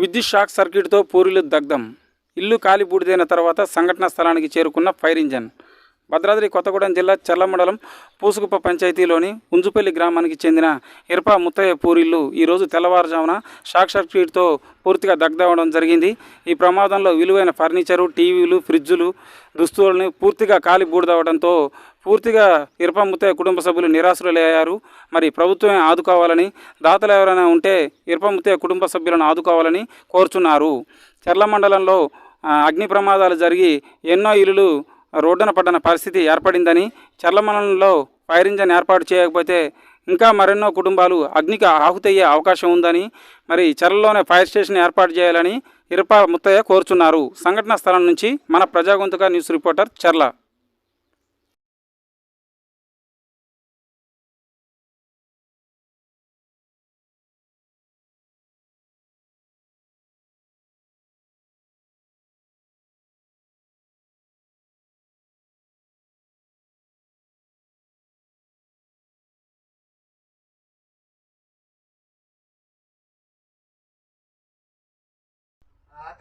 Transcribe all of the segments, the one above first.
విద్యుత్ షాక్ సర్క్యూట్తో పూరీలు దగ్ధం. ఇల్లు కాలి బూడిదైన తర్వాత సంఘటనా స్థలానికి చేరుకున్న ఫైర్ ఇంజన్. భద్రాద్రి కొత్తగూడెం జిల్లా చర్ల మండలం పూసుకుప్ప పంచాయతీలోని ఉంజుపల్లి గ్రామానికి చెందిన ఇరప ముత్తయ్య పూరిల్లు ఈరోజు తెల్లవారుజామున షాక్ సర్క్యూట్తో పూర్తిగా దగ్ధమవడం జరిగింది. ఈ ప్రమాదంలో విలువైన ఫర్నిచరు టీవీలు ఫ్రిడ్జులు దుస్తువులను పూర్తిగా కాలి బూడిదవడంతో పూర్తిగా ఇరప ముత్తయ్య కుటుంబ సభ్యులు నిరాశ్రులయ్యారు మరి ప్రభుత్వమే ఆదుకోవాలని దాతలు ఎవరైనా ఉంటే ఇరప ముత్తయ్య కుటుంబ సభ్యులను ఆదుకోవాలని కోరుచున్నారు. చర్ల మండలంలో అగ్ని ప్రమాదాలు జరిగి ఎన్నో ఇల్లులు రోడ్డున పడ్డన పరిస్థితి ఏర్పడిందని చర్ల మండలంలో ఫైర్ ఇంజన్ ఏర్పాటు చేయకపోతే ఇంకా మరెన్నో కుటుంబాలు అగ్నికి ఆహుతయ్యే అవకాశం ఉందని మరి చర్లలోనే ఫైర్ స్టేషన్ ఏర్పాటు చేయాలని ఇరప ముత్తయ్య కోరుచున్నారు. సంఘటనా స్థలం నుంచి మన ప్రజాగొంతుక న్యూస్ రిపోర్టర్ చర్ల.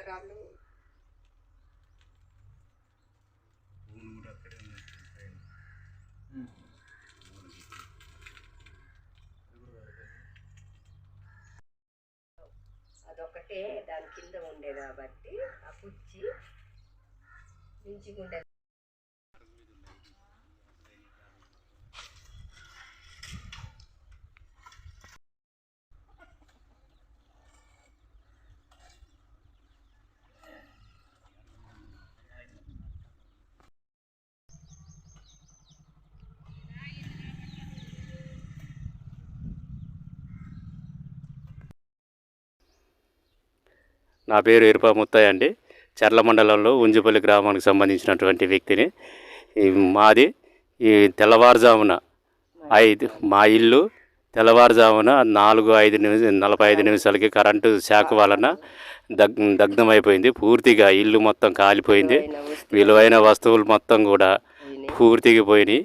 ఆతరాలు అదొకటే దాని కింద ఉండే కాబట్టి ఆ కుర్చీ మించిగుండే నా పేరు ఇరుప ముత్తయ్య అండి. చర్ల మండలంలో ఉంజుపల్లి గ్రామానికి సంబంధించినటువంటి వ్యక్తిని. మాది ఈ తెల్లవారుజామున ఐదు మా ఇల్లు తెల్లవారుజామున నాలుగు ఐదు నిమిషం నలభై ఐదు నిమిషాలకి కరెంటు షాక్ వలన దగ్ దగ్ధమైపోయింది. పూర్తిగా ఇల్లు మొత్తం కాలిపోయింది. విలువైన వస్తువులు మొత్తం కూడా పూర్తిగా పోయినాయి.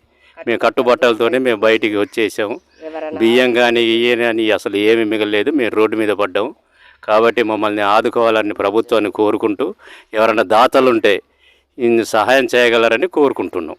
మేము కట్టుబట్టలతోనే మేము బయటికి వచ్చేసాము. బియ్యం కానీ ఇయ్యని అసలు ఏమీ మిగలలేదు. మేము రోడ్డు మీద పడ్డాము. కాబట్టి మమ్మల్ని ఆదుకోవాలని ప్రభుత్వాన్ని కోరుకుంటూ ఎవరైనా దాతలు ఉంటే సహాయం చేయగలరని కోరుకుంటున్నాం.